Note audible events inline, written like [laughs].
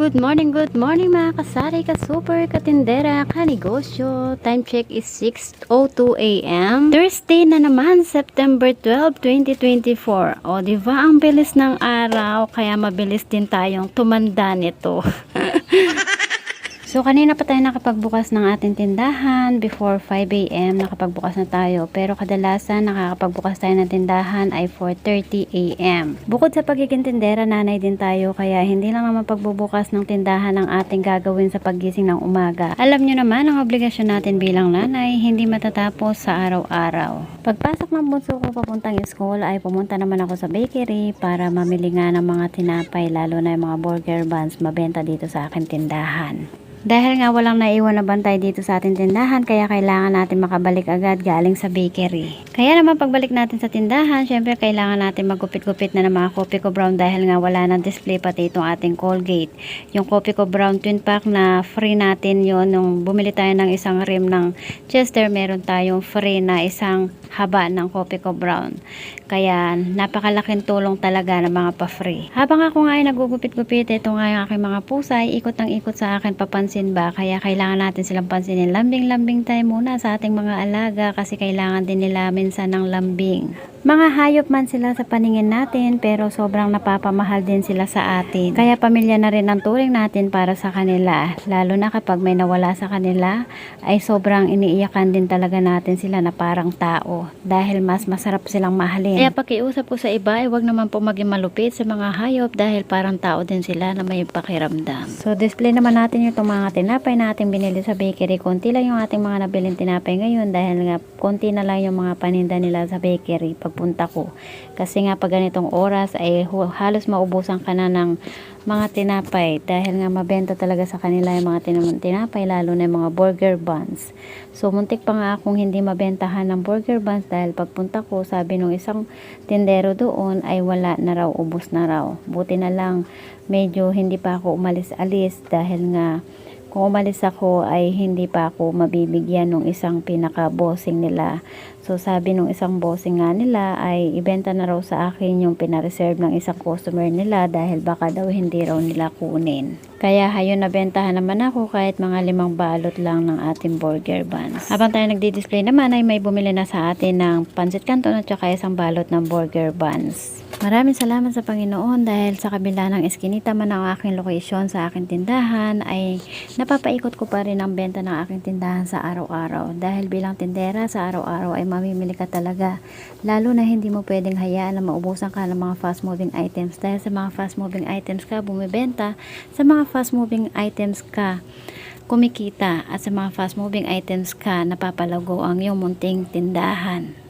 good morning, good morning mga kasari, ka-super, katindera, kanegosyo. Time check is 6.02 a.m. Thursday na naman, September 12, 2024. O, di ba ang bilis ng araw, kaya mabilis din tayong tumanda nito. [laughs] So, kanina pa tayo nakapagbukas ng ating tindahan. Before 5 a.m. nakapagbukas na tayo. Pero kadalasan nakakapagbukas tayo ng tindahan ay 4.30 a.m. Bukod sa pagiging tindera, nanay din tayo. Kaya hindi lang naman pagbubukas ng tindahan ang ating gagawin sa paggising ng umaga. Alam nyo naman, ang obligasyon natin bilang nanay, hindi matatapos sa araw-araw. Pagpasok ng bunso ko papuntang school ay pumunta naman ako sa bakery para mamili nga ng mga tinapay lalo na yung mga burger buns mabenta dito sa aking tindahan. Dahil nga walang naiwan na bantay dito sa ating tindahan, kaya kailangan natin makabalik agad galing sa bakery. Kaya naman pagbalik natin sa tindahan, syempre kailangan natin magupit-gupit na ng mga kopi ko brown dahil nga wala nang display pati itong ating Colgate. Yung kopi ko brown twin pack na free natin yon nung bumili tayo ng isang rim ng Chester, meron tayong free na isang haba ng kopi ko brown. Kaya napakalaking tulong talaga ng mga pa-free. Habang ako nga ay nagugupit-gupit, ito nga yung aking mga pusay, ikot ng ikot sa akin papansin ba, kaya kailangan natin silang pansinin. Lambing-lambing tayo muna sa ating mga alaga kasi kailangan din nila minsan ng lambing. Mga hayop man sila sa paningin natin pero sobrang napapamahal din sila sa atin. Kaya pamilya na rin ang turing natin para sa kanila. Lalo na kapag may nawala sa kanila ay sobrang iniiyakan din talaga natin sila na parang tao. Dahil mas masarap silang mahalin. Kaya pakiusap ko sa iba ay wag naman po maging malupit sa mga hayop dahil parang tao din sila na may pakiramdam. So display naman natin yung mga tinapay na ating binili sa bakery. Konti lang yung ating mga nabiling tinapay ngayon dahil nga konti na lang yung mga paninda nila sa bakery pagpunta ko. Kasi nga pag ganitong oras ay halos maubusan ka na ng mga tinapay dahil nga mabenta talaga sa kanila yung mga tin- tinapay lalo na yung mga burger buns. So muntik pa nga akong hindi mabentahan ng burger buns dahil pagpunta ko sabi nung isang tindero doon ay wala na raw, ubos na raw. Buti na lang medyo hindi pa ako umalis-alis dahil nga kung umalis ako ay hindi pa ako mabibigyan ng isang pinaka-bossing nila. So sabi nung isang bossing nga nila ay ibenta na raw sa akin yung pinareserve ng isang customer nila dahil baka daw hindi raw nila kunin. Kaya hayon nabentahan naman ako kahit mga limang balot lang ng ating burger buns. Habang tayo nagdi-display naman ay may bumili na sa atin ng pancit canton at saka isang balot ng burger buns. Maraming salamat sa Panginoon dahil sa kabila ng eskinita man ang aking location sa aking tindahan ay napapaikot ko pa rin ang benta ng aking tindahan sa araw-araw. Dahil bilang tindera sa araw-araw ay mamimili ka talaga. Lalo na hindi mo pwedeng hayaan na maubusan ka ng mga fast moving items. Dahil sa mga fast moving items ka bumibenta, sa mga fast moving items ka kumikita at sa mga fast moving items ka napapalago ang iyong munting tindahan.